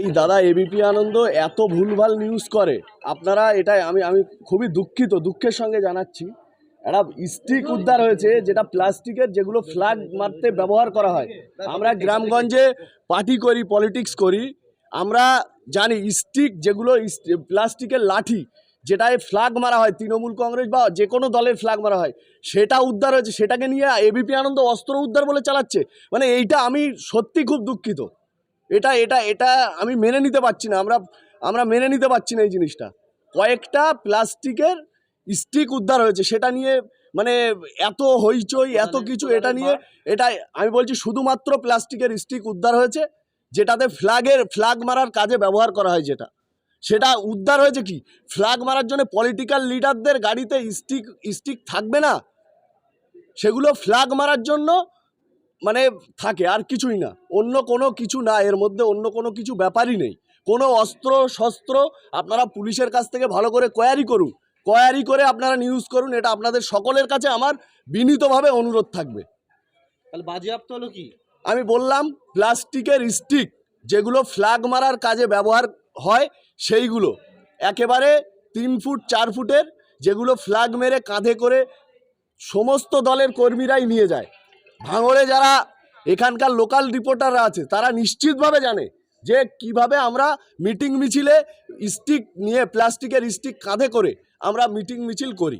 এই দাদা এবিপি আনন্দ এত ভুলভাল নিউজ করে। আপনারা এটাই, আমি আমি খুবই দুঃখিত, দুঃখের সঙ্গে জানাচ্ছি। একটা স্টিক উদ্ধার হয়েছে, যেটা প্লাস্টিকের যেগুলো ফ্ল্যাগ মারতে ব্যবহার করা হয়। আমরা গ্রামগঞ্জে পার্টি করি পলিটিক্স করি। আমরা জানি স্টিক যেগুলো প্লাস্টিকের লাঠি, যেটায় ফ্ল্যাগ মারা হয়, তৃণমূল কংগ্রেস বা যে কোনো দলের ফ্ল্যাগ মারা হয়, সেটা উদ্ধার হয়েছে, সেটাকে নিয়ে এবিপি আনন্দ অস্ত্র উদ্ধার বলে চালাচ্ছে। মানে এইটা আমি সত্যি খুব দুঃখিত। এটা এটা এটা আমি মেনে নিতে পারছি না। আমরা আমরা মেনে নিতে পারছি না এই জিনিসটা। কয়েকটা প্লাস্টিকের স্টিক উদ্ধার হয়েছে সেটা নিয়ে মানে এত হইচই এত কিছু এটা নিয়ে এটা আমি বলছি শুধুমাত্র প্লাস্টিকের স্টিক উদ্ধার হয়েছে যেটাতে ফ্ল্যাগের ফ্ল্যাগ মারার কাজে ব্যবহার করা হয় যেটা। সেটা উদ্ধার হয়েছে কি? ফ্ল্যাগ মারার জন্য পলিটিক্যাল লিডারদের গাড়িতে স্টিক স্টিক থাকবে না? সেগুলো ফ্ল্যাগ মারার জন্য মানে থাকে আর কিছুই না। অন্য কোনো কিছু না এর মধ্যে অন্য কোনো কিছু ব্যাপারই নেই। কোনো অস্ত্র শস্ত্র আপনারা পুলিশের কাছ থেকে ভালো করে কোয়ারি করুন। কোয়ারি করে আপনারা নিউজ করুন এটা আপনাদের সকলের কাছে আমার বিনীতভাবে অনুরোধ থাকবে। তাহলে বাজেয়াপ্ত হলো কি? আমি বললাম প্লাস্টিকের স্টিক যেগুলো ফ্ল্যাগ মারার কাজে ব্যবহার হয় সেইগুলো। একেবারে তিন ফুট চার ফুটের যেগুলো ফ্ল্যাগ মেরে কাঁধে করে সমস্ত দলের কর্মীরাই নিয়ে যায়। ভাঙড়ে যারা এখানকার লোকাল রিপোর্টাররা আছে তারা নিশ্চিতভাবে জানে যে কীভাবে আমরা মিটিং মিছিলে স্টিক নিয়ে প্লাস্টিকের স্টিক কাঁধে করে আমরা মিটিং মিছিল করি।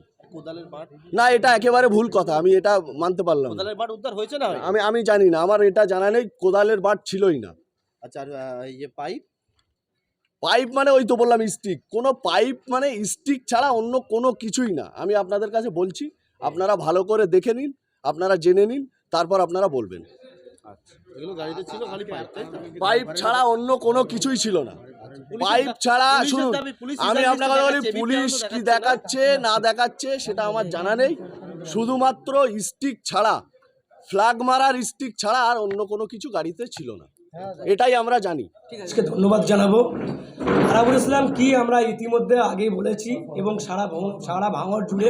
না এটা একেবারে ভুল কথা আমি এটা মানতে পারলাম কোদালের বাট উদ্ধার হয়েছে না আমি আমি জানি না আমার এটা জানা নেই কোদালের বাট ছিলই না। আচ্ছা ইয়ে পাইপ? পাইপ মানে ওই তো বললাম স্টিক কোনো পাইপ মানে স্টিক ছাড়া অন্য কোনো কিছুই না। আমি আপনাদের কাছে বলছি আপনারা ভালো করে দেখে নিন আপনারা জেনে নিন তারপর আপনারা বলবেন। আচ্ছা। এগুলো গাড়িতে ছিল খালি পাইপ ছাড়া অন্য কোনো কিছুই ছিল না। পাইপ ছাড়া শুনুন আমি হিসাবে আপনাকে বলি পুলিশ কি দেখাচ্ছে না। দেখাচ্ছে সেটা আমার জানা নেই। শুধুমাত্র স্টিক ছাড়া ফ্ল্যাগ মারার স্টিক ছাড়া আর অন্য কোনো কিছু গাড়িতে ছিল না। এটাই আমরা জানি। আজকে ধন্যবাদ জানাব। আরাবুল ইসলাম কি আমরা ইতিমধ্যে আগেই বলেছি এবং সারা সারা ভাঙড় জুড়ে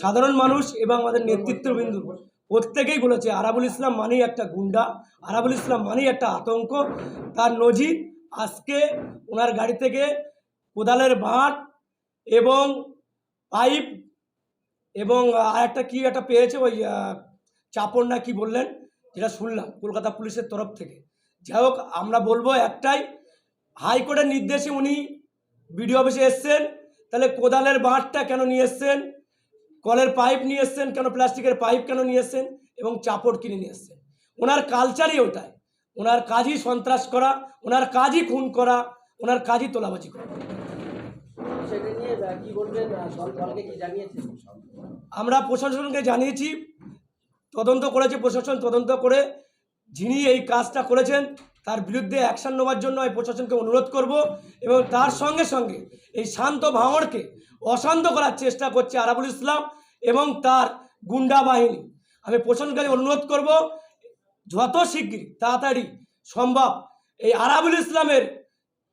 সাধারণ মানুষ এবং আমাদের নেতৃত্ববিন্দু প্রত্যেকেই বলেছে, আরাবুল ইসলাম মানেই একটা গুন্ডা, আরাবুল ইসলাম মানেই একটা আতঙ্ক। তার নজির আজকে ওনার গাড়ি থেকে কোদালের বাঁট এবং পাইপ এবং আর একটা কি একটা পেয়েছে ওই চাপড় না কি বললেন, যেটা শুনলাম কলকাতা পুলিশের তরফ থেকে। যাই হোক, আমরা বলব একটাই, হাইকোর্টের নির্দেশে উনি বিডিও অফিসে এসছেন, তাহলে কোদালের বাঁটটা কেন নিয়ে এসছেন? কলের পাইপ নিয়ে এসছেন কেন প্লাস্টিকের পাইপ কেন নিয়ে এসছেন এবং চাপড় কিনে নিয়ে এসছেন? ওনার কালচারই ওটাই। ওনার কাজই সন্ত্রাস করা ওনার কাজই খুন করা ওনার কাজই তোলাবাজি করা। আমরা প্রশাসনকে জানিয়েছি তদন্ত করেছে প্রশাসন তদন্ত করে যিনি এই কাজটা করেছেন তার বিরুদ্ধে অ্যাকশন নেওয়ার জন্য আমি প্রশাসনকে অনুরোধ করব এবং তার সঙ্গে সঙ্গে এই শান্ত ভাঙড়কে অশান্ত করার চেষ্টা করছে আরাবুল ইসলাম এবং তার গুন্ডা বাহিনী। আমি প্রশাসনকে অনুরোধ করব যত শিগগির তাড়াতাড়ি সম্ভব এই আরাবুল ইসলামের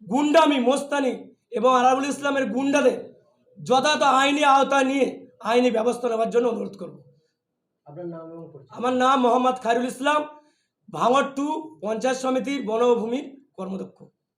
গুন্ডামি মোস্তানি এবং আরাবুল ইসলামের গুন্ডাদের যথাযথ আইনি আওতা নিয়ে আইনি ব্যবস্থা নেওয়ার জন্য অনুরোধ করব। আমার নাম মোহাম্মদ খায়রুল ইসলাম। ভাঙড় টু পঞ্চায়েত সমিতির বনভূমির কর্মদক্ষ।